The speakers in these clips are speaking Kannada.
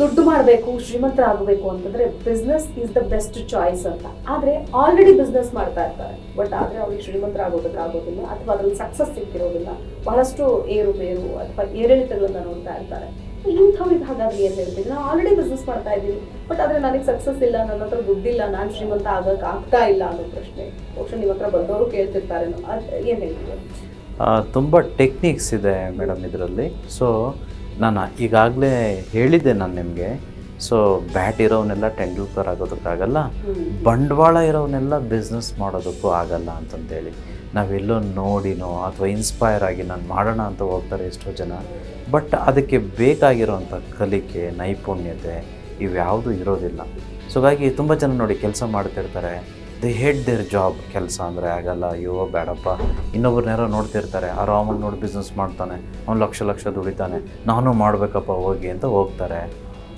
ದುಡ್ಡು ಮಾಡಬೇಕು, ಶ್ರೀಮಂತರಾಗಬೇಕು ಅಂತಂದ್ರೆ business is the best choice ಅಂತ. ಆದ್ರೆ ಆಲ್ರೆಡಿ ಬಿಸ್ನೆಸ್ ಮಾಡ್ತಾ ಇರ್ತಾರೆ. ಬಟ್ ಆದ್ರೆ ಅವ್ರಿಗೆ ಶ್ರೀಮಂತರಾಗೋದಕ್ಕೆ ಆಗೋದಿಲ್ಲ, ಅಥವಾ ಅದ್ರಲ್ಲಿ ಸಕ್ಸಸ್ ಸಿಕ್ಕಿರೋದಿಲ್ಲ, ಬಹಳಷ್ಟು ಏರುಪೇರು ಅಥವಾ ಏರಿಳಿತಗಳನ್ನ ನೋಡ್ತಾ ಇರ್ತಾರೆ. ಇಂಥವ್ರಿಗೆ ಹಾಗಾದ್ರೆ ಏನ್ ಹೇಳ್ತೀವಿ ನಾವು ಆಲ್ರೆಡಿ ಬಿಸ್ನೆಸ್ ಮಾಡ್ತಾ ಇದ್ದೀವಿ ಬಟ್ ಆದ್ರೆ ನನಗೆ ಸಕ್ಸಸ್ ಇಲ್ಲ, ನನ್ನ ಹತ್ರ ದುಡ್ಡಿಲ್ಲ, ನಾನು ಶ್ರೀಮಂತ ಆಗಕ್ಕೆ ಆಗ್ತಾ ಇಲ್ಲ ಅನ್ನೋ ಪ್ರಶ್ನೆ. ಬಹುಶಃ ನಿಮ್ಮ ಹತ್ರ ಬಂದವರು ಕೇಳ್ತಿರ್ತಾರೆ ಏನ್ ಹೇಳ್ತೀವಿ ತುಂಬ ಟೆಕ್ನಿಕ್ಸ್ ಇದೆ ಮೇಡಮ್ ಇದರಲ್ಲಿ. ಸೊ ನಾನು ಈಗಾಗಲೇ ಹೇಳಿದ್ದೆ ನಾನು ನಿಮಗೆ. ಸೊ ಬ್ಯಾಟ್ ಇರೋವನ್ನೆಲ್ಲ ಟೆಂಡೂಲ್ಕರ್ ಆಗೋದಕ್ಕಾಗಲ್ಲ ಬಂಡವಾಳ ಇರೋವನ್ನೆಲ್ಲ ಬಿಸ್ನೆಸ್ ಮಾಡೋದಕ್ಕೂ ಆಗಲ್ಲ ಅಂತಂದೇಳಿ. ನಾವೆಲ್ಲೋ ನೋಡಿನೋ ಅಥವಾ ಇನ್ಸ್ಪೈರ್ ಆಗಿ ನಾನು ಮಾಡೋಣ ಅಂತ ಹೋಗ್ತಾರೆ ಎಷ್ಟೋ ಜನ. ಬಟ್ ಅದಕ್ಕೆ ಬೇಕಾಗಿರೋವಂಥ ಕಲಿಕೆ ನೈಪುಣ್ಯತೆ ಇವ್ಯಾವುದೂ ಇರೋದಿಲ್ಲ. ಸೊ ಹಾಗಾಗಿ ತುಂಬ ಜನ ನೋಡಿ ಕೆಲಸ ಮಾಡ್ತಿರ್ತಾರೆ. ದೇ ಹೆಡ್ ದೇರ್ ಜಾಬ್ ಕೆಲಸ ಅಂದರೆ ಆಗಲ್ಲ, ಅಯ್ಯೋ, ಬೇಡಪ್ಪ. ಇನ್ನೊಬ್ರನ್ನೆಲ್ಲ ನೋಡ್ತಿರ್ತಾರೆ ಆರಾಮಾಗಿ ನೋಡಿ ಬಿಸ್ನೆಸ್ ಮಾಡ್ತಾನೆ, ಅವ್ನು ಲಕ್ಷ ಲಕ್ಷ ದುಡಿತಾನೆ, ನಾನು ಮಾಡಬೇಕಪ್ಪ, ಹೋಗಿ ಅಂತ ಹೋಗ್ತಾರೆ.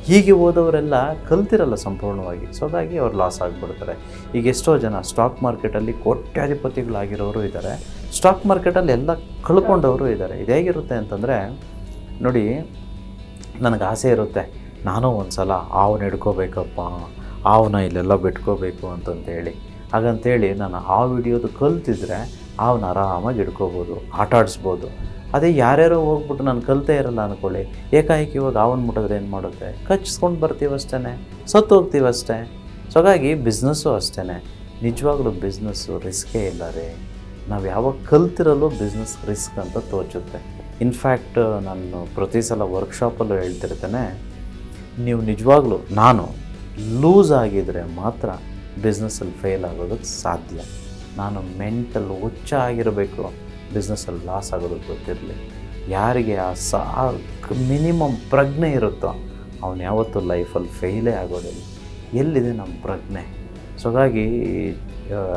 ಹೀಗೆ ಹೋದವರೆಲ್ಲ ಕಲ್ತಿರಲ್ಲ ಸಂಪೂರ್ಣವಾಗಿ. ಸೊ ಹಾಗಾಗಿ ಅವ್ರು ಲಾಸ್ ಆಗಿಬಿಡ್ತಾರೆ. ಈಗ ಎಷ್ಟೋ ಜನ ಸ್ಟಾಕ್ ಮಾರ್ಕೆಟಲ್ಲಿ ಕೋಟ್ಯಾಧಿಪತಿಗಳಾಗಿರೋರು ಇದ್ದಾರೆ ಸ್ಟಾಕ್ ಮಾರ್ಕೆಟಲ್ಲಿ ಎಲ್ಲ ಕಳ್ಕೊಂಡವರು ಇದ್ದಾರೆ ಇದು ಹೇಗಿರುತ್ತೆ ಅಂತಂದರೆ, ನೋಡಿ, ನನಗೆ ಆಸೆ ಇರುತ್ತೆ. ನಾನು ಒಂದು ಸಲ ಹಾವನ್ನ ಹಿಡ್ಕೋಬೇಕಪ್ಪ ಹಾವನ್ನ ಇಲ್ಲೆಲ್ಲ ಬಿಟ್ಕೋಬೇಕು ಅಂತಂತೇಳಿ. ಹಾಗಂತೇಳಿ ನಾನು ಆ ವಿಡಿಯೋದು ಕಲ್ತಿದ್ರೆ ಅವನ್ನ ಆರಾಮಾಗಿ ಇಟ್ಕೋಬೋದು ಆಟ ಆಡಿಸ್ಬೋದು. ಅದೇ ಯಾರ್ಯಾರೋ ಹೋಗ್ಬಿಟ್ಟು ನಾನು ಕಲ್ತೇ ಇರಲ್ಲ ಅಂದ್ಕೊಳ್ಳಿ ಏಕಾಏಕಿ ಇವಾಗ ಹಾವನ್ನ ಮುಟ್ಟಿದ್ರೆ ಏನು ಮಾಡುತ್ತೆ? ಕಚ್ಚಿಸ್ಕೊಂಡು ಬರ್ತೀವಿ ಅಷ್ಟೇ ಸತ್ತು ಹೋಗ್ತೀವಿ ಅಷ್ಟೇ. ಸೊ ಹಾಗಾಗಿ ಬಿಸ್ನೆಸ್ಸು ಅಷ್ಟೇ ನಿಜವಾಗ್ಲೂ ಬಿಸ್ನೆಸ್ಸು ರಿಸ್ಕೇ ಇಲ್ಲ ರೀ. ನಾವು ಯಾವಾಗ ಕಲ್ತಿರಲು ಬಿಸ್ನೆಸ್ ರಿಸ್ಕ್ ಅಂತ ತೋಚುತ್ತೆ. ಇನ್ಫ್ಯಾಕ್ಟ್ ನಾನು ಪ್ರತಿ ಸಲ ವರ್ಕ್ಶಾಪಲ್ಲೂ ಹೇಳ್ತಿರ್ತೇನೆ, ನೀವು ನಿಜವಾಗ್ಲೂ, ನಾನು ಲೂಸ್ ಆಗಿದರೆ ಮಾತ್ರ ಬಿಸ್ನೆಸ್ಸಲ್ಲಿ ಫೇಲ್ ಆಗೋದಕ್ಕೆ ಸಾಧ್ಯ. ನಾನು ಮೆಂಟಲ್ ಹುಚ್ಚ ಆಗಿರಬೇಕು. ಬಿಸ್ನೆಸ್ಸಲ್ಲಿ ಲಾಸ್ ಆಗೋದಕ್ಕೆ ಗೊತ್ತಿರಲಿ. ಯಾರಿಗೆ ಆ ಸಾ ಮಿನಿಮಮ್ ಪ್ರಜ್ಞೆ ಇರುತ್ತೋ, ಅವನು ಯಾವತ್ತೂ ಲೈಫಲ್ಲಿ ಫೇಲೇ ಆಗೋದಿಲ್ಲ. ಎಲ್ಲಿದೆ ನಮ್ಮ ಪ್ರಜ್ಞೆ? ಸೊ ಹಾಗಾಗಿ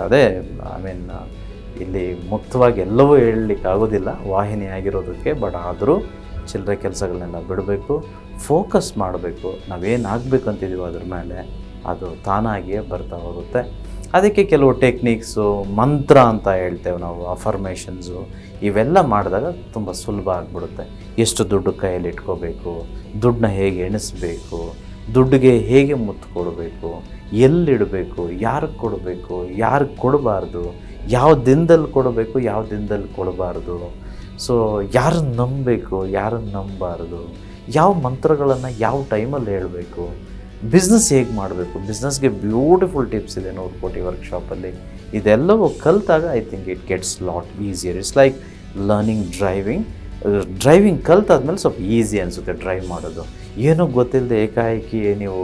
ಅದೇ ಐ ಮೀನ್ ಇಲ್ಲಿ ಮುಕ್ತವಾಗಿ ಎಲ್ಲವೂ ಹೇಳಲಿಕ್ಕೆ ಆಗೋದಿಲ್ಲ. ವಾಹಿನಿ ಆಗಿರೋದಕ್ಕೆ ಬಟ್ ಆದರೂ ಚಿಲ್ಲರೆ ಕೆಲಸಗಳನ್ನೆಲ್ಲ ಬಿಡಬೇಕು. ಫೋಕಸ್ ಮಾಡಬೇಕು. ನಾವೇನು ಆಗಬೇಕು ಅಂತಿದ್ದೀವೋ ಅದ್ರ ಮೇಲೆ. ಅದು ತಾನಾಗಿಯೇ ಬರ್ತಾ ಹೋಗುತ್ತೆ. ಅದಕ್ಕೆ ಕೆಲವು ಟೆಕ್ನಿಕ್ಸು, ಮಂತ್ರ ಅಂತ ಹೇಳ್ತೇವೆ ನಾವು ಅಫರ್ಮೇಷನ್ಸು ಇವೆಲ್ಲ ಮಾಡಿದಾಗ ತುಂಬ ಸುಲಭ ಆಗಿಬಿಡುತ್ತೆ. ಎಷ್ಟು ದುಡ್ಡು ಕೈಯಲ್ಲಿ ಇಟ್ಕೋಬೇಕು, ದುಡ್ಡನ್ನ ಹೇಗೆ ಎಣಿಸ್ಬೇಕು, ದುಡ್ಡಿಗೆ ಹೇಗೆ ಮುತ್ತು ಕೊಡಬೇಕು, ಎಲ್ಲಿಡಬೇಕು, ಯಾರಿಗೆ ಕೊಡಬೇಕು, ಯಾರಿಗೆ ಕೊಡಬಾರ್ದು, ಯಾವ ದಿನದಲ್ಲಿ ಕೊಡಬೇಕು, ಯಾವ ದಿನದಲ್ಲಿ ಕೊಡಬಾರ್ದು. ಸೊ ಯಾರನ್ನು ನಂಬಬೇಕು, ಯಾರನ್ನು ನಂಬಬಾರ್ದು, ಯಾವ ಮಂತ್ರಗಳನ್ನು ಯಾವ ಟೈಮಲ್ಲಿ ಹೇಳಬೇಕು ಬಿಸ್ನೆಸ್ ಹೇಗೆ ಮಾಡಬೇಕು? ಬಿಸ್ನೆಸ್ಗೆ ಬ್ಯೂಟಿಫುಲ್ ಟಿಪ್ಸ್ ಇದೆ ನೂರು ಕೋಟಿ ವರ್ಕ್ಶಾಪಲ್ಲಿ ಇದೆಲ್ಲವೂ ಕಲಿತಾಗ I think it gets lot easier it's like learning driving driving ಕಲ್ತಾದ್ಮೇಲೆ ಸ್ವಲ್ಪ ಈಸಿ ಅನಿಸುತ್ತೆ ಡ್ರೈವ್ ಮಾಡೋದು. ಏನೂ ಗೊತ್ತಿಲ್ಲದೆ ಏಕಾಏಕಿ ನೀವು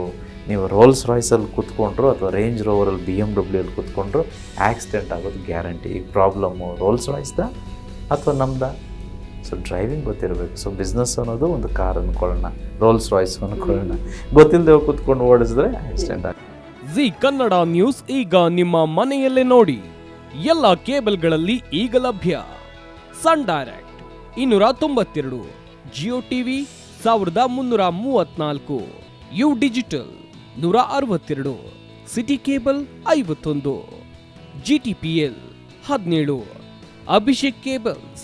ನೀವು ರೋಲ್ಸ್ ರಾಯ್ಸಲ್ಲಿ ಕೂತ್ಕೊಂಡ್ರು ಅಥವಾ ರೇಂಜ್ ರೋವರಲ್ಲಿ ಬಿ ಎಂ ಡಬ್ಲ್ಯೂಲ್ಲಿ ಕೂತ್ಕೊಂಡ್ರು ಆಕ್ಸಿಡೆಂಟ್ ಆಗೋದು ಗ್ಯಾರಂಟಿ ಈ ಪ್ರಾಬ್ಲಮ್ಮು ರೋಲ್ಸ್ ರಾಯ್ಸ್ದ ಅಥವಾ ನಮ್ದ? ಸೊ ಡ್ರೈವಿಂಗ್ ಗೊತ್ತಿರಬೇಕು. ಸೊ ಬಿಸ್ನೆಸ್ ಅನ್ನೋದು ಒಂದು ಕಾರ್ ಅಂದ್ಕೊಳ್ಳೋಣ ರೋಲ್ಸ್ ರಾಯ್ಸ್ ಅಂದ್ಕೊಳ್ಳೋಣ ಗೊತ್ತಿಲ್ಲದೆ ಕೂತ್ಕೊಂಡು ಓಡಿಸಿದ್ರೆ ಆಕ್ಸಿಡೆಂಟ್ ಆಗ ಜಿ ಕನ್ನಡ ನ್ಯೂಸ್ ಈಗ ನಿಮ್ಮ ಮನೆಯಲ್ಲೇ ನೋಡಿ. ಎಲ್ಲ ಕೇಬಲ್ಗಳಲ್ಲಿ ಈಗ ಲಭ್ಯ. ಸನ್ ಡೈರೆಕ್ಟ್ ಇನ್ನೂರ ತೊಂಬತ್ತೆರಡು ಜಿಯೋ ಟಿವಿ ಸಾವಿರದ ಮುನ್ನೂರ ಮೂವತ್ನಾಲ್ಕು ಯು ಡಿಜಿಟಲ್ ನೂರ ಅರವತ್ತೆರಡು ಸಿಟಿ ಕೇಬಲ್ ಐವತ್ತೊಂದು ಜಿ ಟಿ ಪಿ ಎಲ್ ಹದಿನೇಳು ಅಭಿಷೇಕ್ ಕೇಬಲ್ಸ್